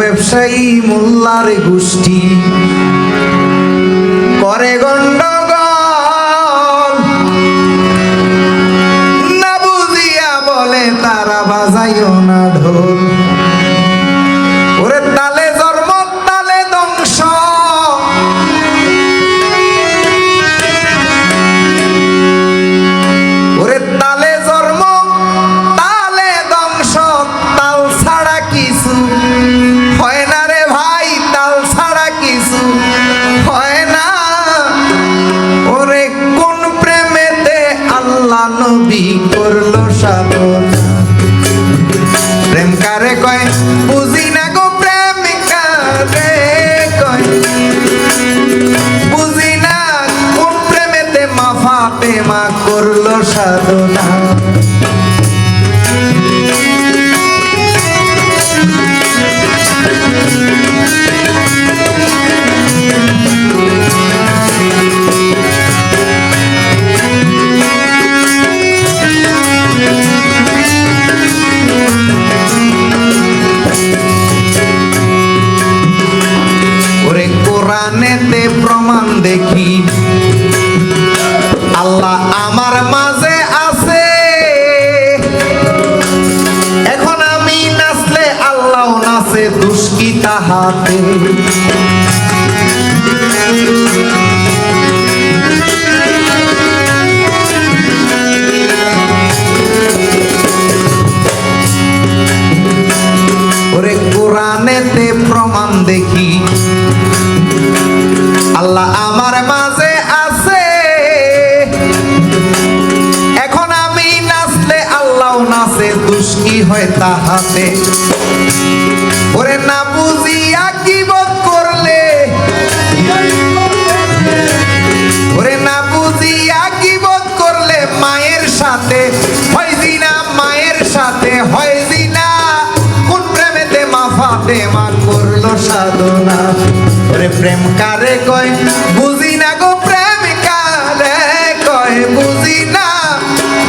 ব্যবসায়ী মোল্লার গোষ্ঠী। করে গণ্ড না বলে তারা বাজাইও না ঢোল। সাধনা। কোরআনেতে প্রমাণ দেখি। তাহাতে ওরে কোরআনেতে প্রমাণ দেখি। আল্লাহ আমার মাঝে আছে। এখন আমি নাচলে আল্লাহ নাচে, দুষ্কি হয় তাহাতে। সাধনা ওরে প্রেম কারে কয়? বুঝি না গো প্রেম কারে কয়? বুঝি না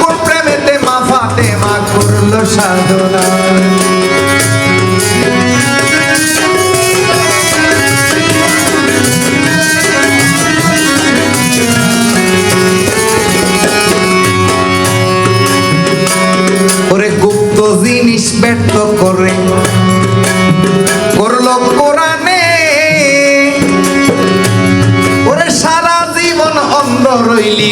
কোন প্রেমেতে মাফাতে মা করল সাধনা। ওরে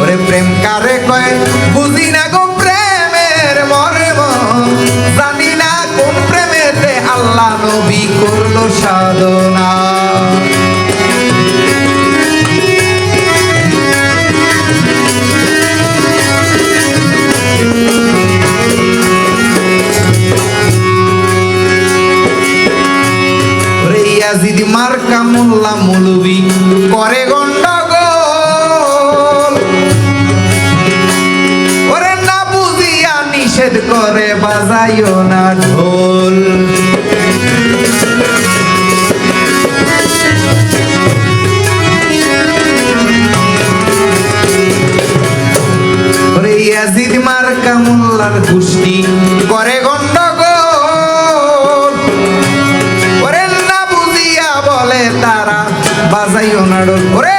ওরে প্রেম কারে কয়? বুঝি না গো প্রেমের মর্ম। জানি না কোন প্রেমেতে আল্লাহ নবী করল সাধনা। মার্কা মোল্লা মৌলবি করে গন্ডগোল করে বাজাইও না ঢোল। করে গন্ডগোল। না বুঝিয়া বলে তারা বাজাইও না ডোল ওরে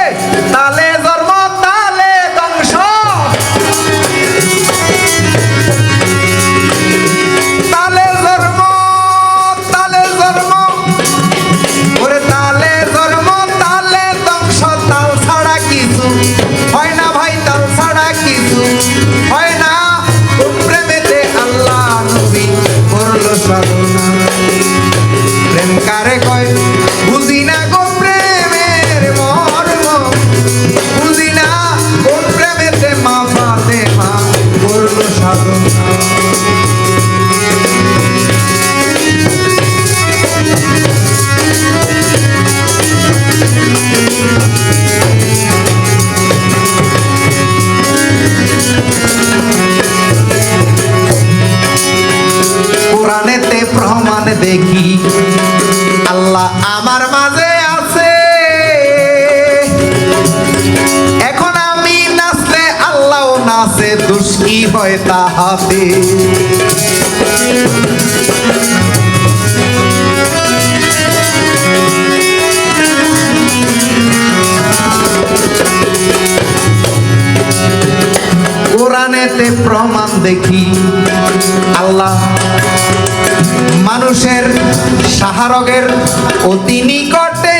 সাধনা স্বপ্নে দেখি আল্লাহ আমার মাঝে আছে। এখন আমি নাচলে আল্লাহ নাচে দুষ্কি হয় তাহাতে। কোরআনেতে প্রমাণ দেখি। আল্লাহ মানুষের সাহারগের অতি নিকটে